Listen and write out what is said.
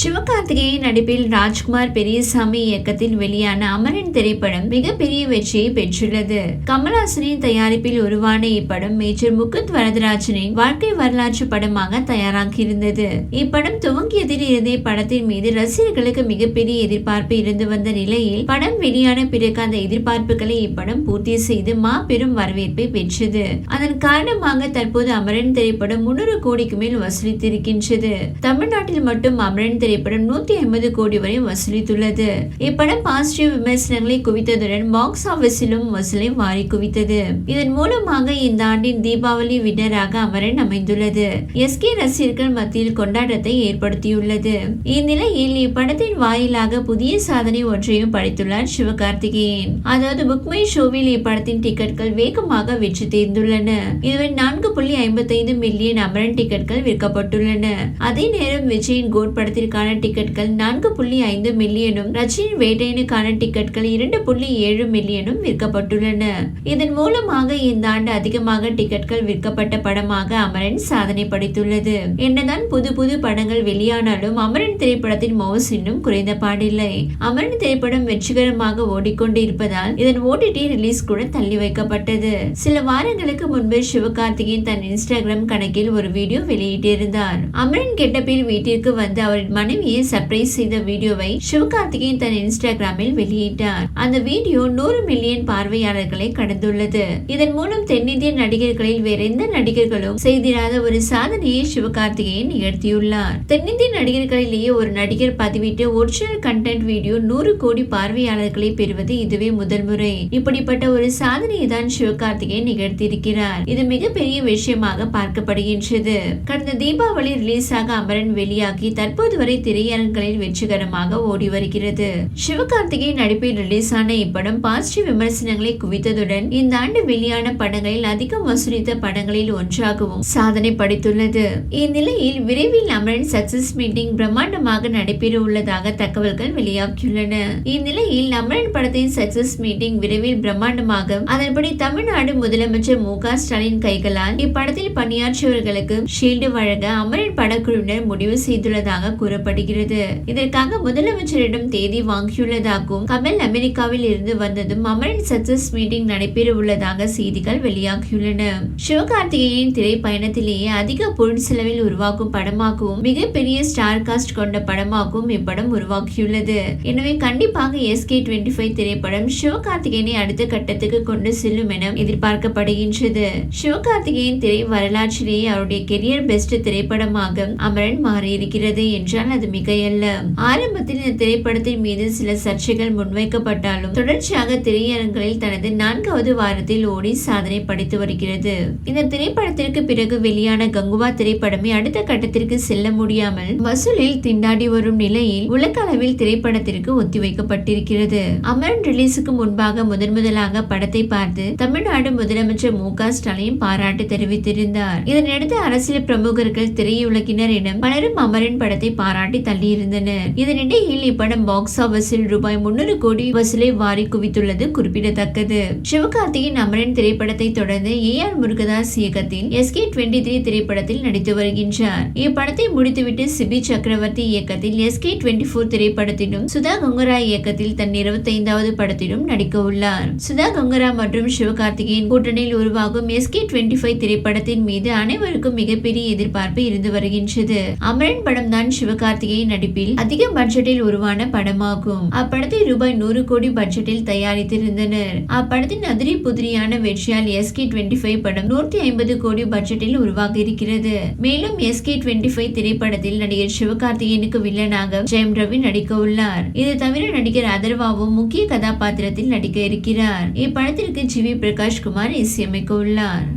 சிவகார்த்திகேயன் நடிப்பில் ராஜ்குமார் பெரியசாமி இயக்கத்தில் வெளியான அமரன் திரைப்படம் மிகப்பெரிய வெற்றியை பெற்றுள்ளது. கமல்ஹாசனின் தயாரிப்பில் உருவான இப்படம் மேஜர் முகுந்த் வரதராஜனின் வாழ்க்கை வரலாற்று படமாக தயாராகியிருந்தது. இப்படம் துவங்கியதில் இருந்தே படத்தின் மீது ரசிகர்களுக்கு மிகப்பெரிய எதிர்பார்ப்பு இருந்து வந்த நிலையில் படம் வெளியான பிறகு அந்த எதிர்பார்ப்புகளை இப்படம் பூர்த்தி செய்து மாபெரும் வரவேற்பை பெற்றது. அதன் காரணமாக தற்போது அமரன் திரைப்படம் முன்னூறு கோடிக்கு மேல் வசூலித்திருக்கின்றது. தமிழ்நாட்டில் மட்டும் அமரன் திரைப்படம் நூத்தி ஐம்பது கோடி வரை வசூலித்துள்ளது. இப்படம் பாசிட்டிவ் விமர்சனங்களை குவித்ததுடன் பாக்ஸ் ஆபீஸிலும் வசூலை வாரி குவித்தது. இதன் மூலமாக இந்த ஆண்டின் தீபாவளி வின்னராக அமரன் அமைந்துள்ளது. எஸ் கே ரசிகர்கள் மத்தியில் கொண்டாட்டத்தை ஏற்படுத்தியுள்ளது. இந்நிலையில் இப்படத்தின் வாயிலாக புதிய சாதனை ஒன்றையும் படைத்துள்ளார் சிவகார்த்திகேயன். அதாவது புக்மை ஷோவில் இப்படத்தின் டிக்கெட்கள் வேகமாக வெற்றி தேர்ந்துள்ளன. இதுவரை நான்கு புள்ளி ஐம்பத்தைந்து மில்லியன் அமரன் டிக்கெட்கள் விற்கப்பட்டுள்ளன. அதே நேரம் விஜயின் கோட் படத்திற்கு படத்திற்கான டிக்கெட்கள் நான்கு புள்ளி ஐந்து மில்லியனும் ரஜினியின் வேட்டையனுக்கான டிக்கெட்கள் இரண்டு புள்ளி ஏழு மில்லியனும் விற்கப்பட்டுள்ளன. இதன் மூலமாக இந்த ஆண்டு அதிகமாக டிக்கெட்கள் விற்கப்பட்ட படமாக அமரன் சாதனை படைத்துள்ளது. என்னதான் புது புது படங்கள் வெளியானாலும் அமரன் திரைப்படத்தின் மவுஸ் இன்னும் குறைந்த பாடில்லை. அமரன் திரைப்படம் வெற்றிகரமாக ஓடிக்கொண்டு இருப்பதால் இதன் ஓடிடி ரிலீஸ் கூட தள்ளி வைக்கப்பட்டது. சில வாரங்களுக்கு முன்பு சிவகார்த்திகேயன் தன் இன்ஸ்டாகிராம் கணக்கில் ஒரு வீடியோ வெளியிட்டிருந்தார். அமரன் கெட்டப்பில் வீட்டிற்கு வந்து அவரின் மனைவியை சர்ப்ரைஸ் செய்த வீடியோவை சிவகார்த்திகேயன் தன் இன்ஸ்டாகிராமில் வெளியிட்டார். அந்த வீடியோ நூறு மில்லியன் பார்வையாளர்களை கடந்துள்ளது. இதன் மூலம் தென்னிந்திய நடிகர்களில் வேற எந்த நடிகர்களும் செய்திடாத ஒரு சாதனையை சிவகார்த்திகேயன் நிகழ்த்தியுள்ளார். தென்னிந்திய நடிகர்களிலேயே ஒரு நடிகர் பதிவிட்டு ஒரிஜினல் கண்டென்ட் வீடியோ நூறு கோடி பார்வையாளர்களை பெறுவது இதுவே முதல் முறை. இப்படிப்பட்ட ஒரு சாதனையை தான் சிவகார்த்திகேயன் நிகழ்த்தியிருக்கிறார். இது மிகப்பெரிய விஷயமாக பார்க்கப்படுகின்றது. கடந்த தீபாவளி ரிலீஸ் ஆக அமரன் வெளியாகி தற்போது வரை இதுவரை திரையரங்களில் வெற்றிகரமாக ஓடி வருகிறது. சிவகார்த்திகை நடிப்பில் ரிலீஸ் ஆன இப்படம் பாசிட்டிவ் விமர்சனங்களை குவித்ததுடன் இந்த ஆண்டு வெளியான படங்களில் அதிகம் வசூலித்த படங்களில் ஒன்றாகவும் சாதனை படைத்துள்ளது. இந்நிலையில் விரைவில் அமரன் சக்சஸ் மீட்டிங் பிரம்மாண்டமாக நடைபெற உள்ளதாக தகவல்கள் வெளியாகியுள்ளன. இந்நிலையில் அமரன் படத்தின் சக்சஸ் மீட்டிங் விரைவில் பிரம்மாண்டமாக அதன்படி தமிழ்நாடு முதலமைச்சர் மு ஸ்டாலின் கைகளால் இப்படத்தில் பணியாற்றியவர்களுக்கு ஷீல்டு வழங்க அமரன் படக்குழுவினர் முடிவு செய்துள்ளதாக கூற கூறப்படுகிறது. இதற்காக முதலமைச்சரிடம் தேதி வாங்கியுள்ளதாகவும் கமல் அமெரிக்காவில் இருந்து வந்ததும் அமரன் சக்சஸ் மீட்டிங் நடைபெற உள்ளதாக செய்திகள் வெளியாகியுள்ளன. சிவகார்த்திகேயன் திரை பயணத்திலேயே அதிக பொருள் செலவில் உருவாக்கும் படமாகவும் மிகப்பெரிய ஸ்டார் காஸ்ட் கொண்ட படமாகவும் இப்படம் உருவாக்கியுள்ளது எனவே கண்டிப்பாக எஸ்கே டுவெண்ட்டி ஃபைவ் திரைப்படம் சிவகார்த்திகேயனை அடுத்த கட்டத்துக்கு கொண்டு செல்லும் என எதிர்பார்க்கப்படுகின்றது. சிவகார்த்திகேயன் திரை வரலாற்றிலேயே அவருடைய கெரியர் பெஸ்ட் திரைப்படமாக அமரன் மாறியிருக்கிறது என்றால் அது மிகையல்ல. ஆரம்பத்தில் இந்த திரைப்படத்தின் மீது சில சர்ச்சைகள் முன்வைக்கப்பட்டாலும் தொடர்ச்சியாக திரையரங்குகளில் தனது நான்காவது வாரத்தில் ஓடி சாதனை படைத்து வருகிறது. இந்த திரைப்படத்திற்கு பிறகு வெளியான கங்குவா திரைப்படமே அடுத்த கட்டத்திற்கு செல்ல முடியாமல் வசூலில் திண்டாடி வரும் நிலையில் உலக அளவில் திரைப்படத்திற்கு ஒத்திவைக்கப்பட்டிருக்கிறது. அமரன் ரிலீஸுக்கு முன்பாக முதன் முதலாக படத்தை பார்த்து தமிழ்நாடு முதலமைச்சர் மு க ஸ்டாலின் பாராட்டு தெரிவித்திருந்தார். இதனையடுத்து அரசியல் பிரமுகர்கள் திரையுலகினர் என பலரும் அமரன் படத்தை பாராட்டு தள்ளியிருந்தனர் இதனிடையில் இப்படம் பாக்ஸ் ஆபீஸில் ரூபாய் முன்னூறு கோடி வசூலை வாரி குவித்துள்ளது குறிப்பிடத்தக்கது. சிவகார்த்திகேயன் அமரன் திரைப்படத்தை தொடர்ந்து ஏ ஆர் முருகதாஸ் இயக்கத்தில் எஸ் கே டுவெண்ட்டி த்ரீ திரைப்படத்தில் நடித்து வருகின்றார். இப்படத்தை முடித்துவிட்டு சிபி சக்கரவர்த்தி இயக்கத்தில் எஸ் கே டுவெண்ட்டி போர் திரைப்படத்திலும் சுதா கங்கரா இயக்கத்தில் தன் இருபத்தைந்தாவது படத்திலும் நடிக்க உள்ளார். சுதா கங்கரா மற்றும் சிவகார்த்திகேயன் கூட்டணியில் உருவாகும் எஸ் கே டுவெண்ட்டி ஃபைவ் திரைப்படத்தின் மீது அனைவருக்கும் மிகப்பெரிய எதிர்பார்ப்பு இருந்து வருகின்றது. அமரன் படம் தான் சிவகார்த்திகேயன் நடிப்பில் அதிக பட்ஜெட்டில் உருவான படமாகும். அப்படத்தை ரூபாய் நூறு கோடி பட்ஜெட்டில் தயாரித்திருந்தனர். அப்படத்தின் அதிரி புதிரியான வெற்றியால் எஸ்கே டுவெண்ட்டி ஃபைவ் படம் நூற்றி ஐம்பது கோடி பட்ஜெட்டில் உருவாகி இருக்கிறது. மேலும் எஸ்கே டுவெண்ட்டி ஃபைவ் திரைப்படத்தில் நடிகர் சிவகார்த்திகேயனுக்கு வில்லனாக ஜெயம் ரவி நடிக்க உள்ளார். இது தவிர நடிகர் அதர்வாவும் முக்கிய கதாபாத்திரத்தில் நடிக்க இருக்கிறார். இப்படத்திற்கு ஜி வி பிரகாஷ் குமார் இசையமைக்க உள்ளார்.